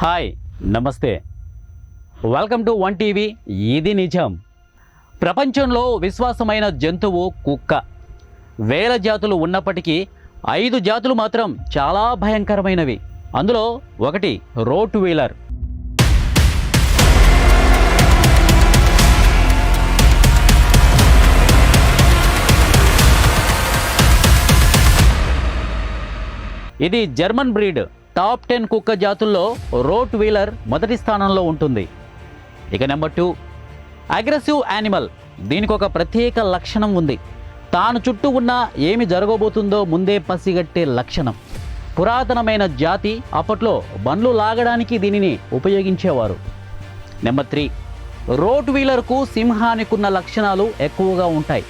Hi నమస్తే. Welcome to one TV ఇది నిజం. ప్రపంచంలో విశ్వాసమైన జంతువు కుక్క. వేల జాతులు ఉన్నప్పటికీ ఐదు జాతులు మాత్రం చాలా భయంకరమైనవి. అందులో ఒకటి రోట్ వీలర్. ఇది జర్మన్ బ్రీడ్. టాప్ టెన్ కుక్క జాతుల్లో రోట్ వీలర్ మొదటి స్థానంలో ఉంటుంది. ఇక నెంబర్ టూ అగ్రెసివ్ యానిమల్. దీనికి ఒక ప్రత్యేక లక్షణం ఉంది. తాను చుట్టూ ఉన్న ఏమి జరగబోతుందో ముందే పసిగట్టే లక్షణం. పురాతనమైన జాతి అప్పట్లో బండ్లు లాగడానికి దీనిని ఉపయోగించేవారు. నెంబర్ త్రీ రోట్ వీలర్కు సింహానికున్న లక్షణాలు ఎక్కువగా ఉంటాయి.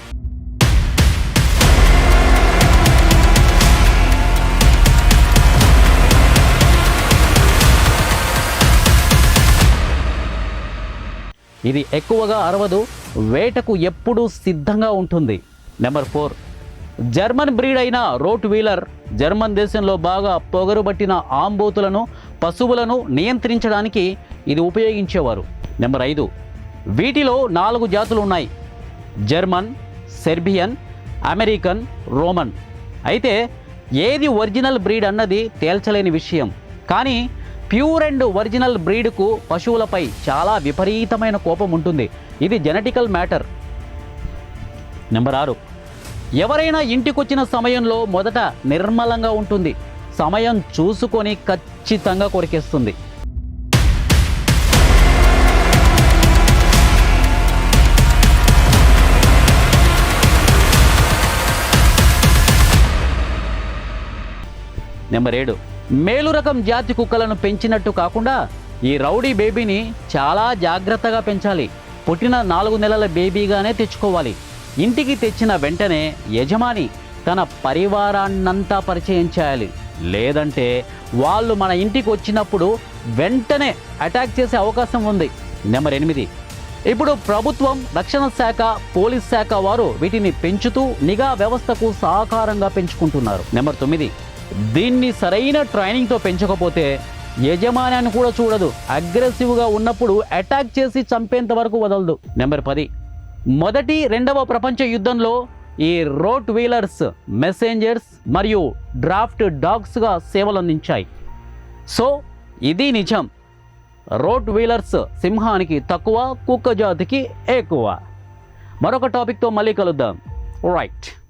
ఇది ఎక్కువగా అరవదు వేటకు ఎప్పుడూ సిద్ధంగా ఉంటుంది. నెంబర్ ఫోర్ జర్మన్ బ్రీడ్ అయిన రోట్ వీలర్ జర్మన్ దేశంలో బాగా పొగరుబట్టిన ఆంబోతులను పశువులను నియంత్రించడానికి ఇది ఉపయోగించేవారు. నెంబర్ ఐదు వీటిలో నాలుగు జాతులు ఉన్నాయి. German Serbian American Roman. అయితే ఏది ఒరిజినల్ బ్రీడ్ అన్నది తేల్చలేని విషయం. కానీ ప్యూర్ అండ్ ఒరిజినల్ బ్రీడ్కు పశువులపై చాలా విపరీతమైన కోపం ఉంటుంది. ఇది జెనటికల్ మ్యాటర్. నెంబర్ ఆరు. ఎవరైనా ఇంటికొచ్చిన సమయంలో మొదట నిర్మలంగా ఉంటుంది. సమయం చూసుకొని ఖచ్చితంగా కొరికేస్తుంది. నెంబర్ ఏడు. మేలు రకం జాతి కుక్కలను పెంచినట్టు కాకుండా ఈ రౌడీ బేబీని చాలా జాగ్రత్తగా పెంచాలి. పుట్టిన నాలుగు నెలల బేబీగానే తెచ్చుకోవాలి. ఇంటికి తెచ్చిన వెంటనే యజమాని తన పరివారాన్నంతా పరిచయం చేయాలి. లేదంటే వాళ్ళు మన ఇంటికి వచ్చినప్పుడు వెంటనే అటాక్ చేసే అవకాశం ఉంది. నెంబర్ ఎనిమిది. ఇప్పుడు ప్రభుత్వం రక్షణ శాఖ పోలీస్ శాఖ వారు వీటిని పెంచుతూ నిఘా వ్యవస్థకు సహకారంగా పెంచుకుంటున్నారు. నెంబర్ తొమ్మిది. దీన్ని సరైన ట్రైనింగ్తో పెంచకపోతే యజమాన్యాన్ని కూడా చూడదు. అగ్రెసివ్గా ఉన్నప్పుడు అటాక్ చేసి చంపేంత వరకు వదలదు. నెంబర్ పది. మొదటి రెండవ ప్రపంచ యుద్ధంలో ఈ రోట్ వీలర్స్ మెసెంజర్స్ మరియు డ్రాఫ్ట్ డాగ్స్గా సేవలందించాయి. సో ఇది నిజం. రోట్ వీలర్స్ సింహానికి తక్కువ కుక్క జాతికి ఎక్కువ. మరొక టాపిక్తో మళ్ళీ కలుద్దాం. రైట్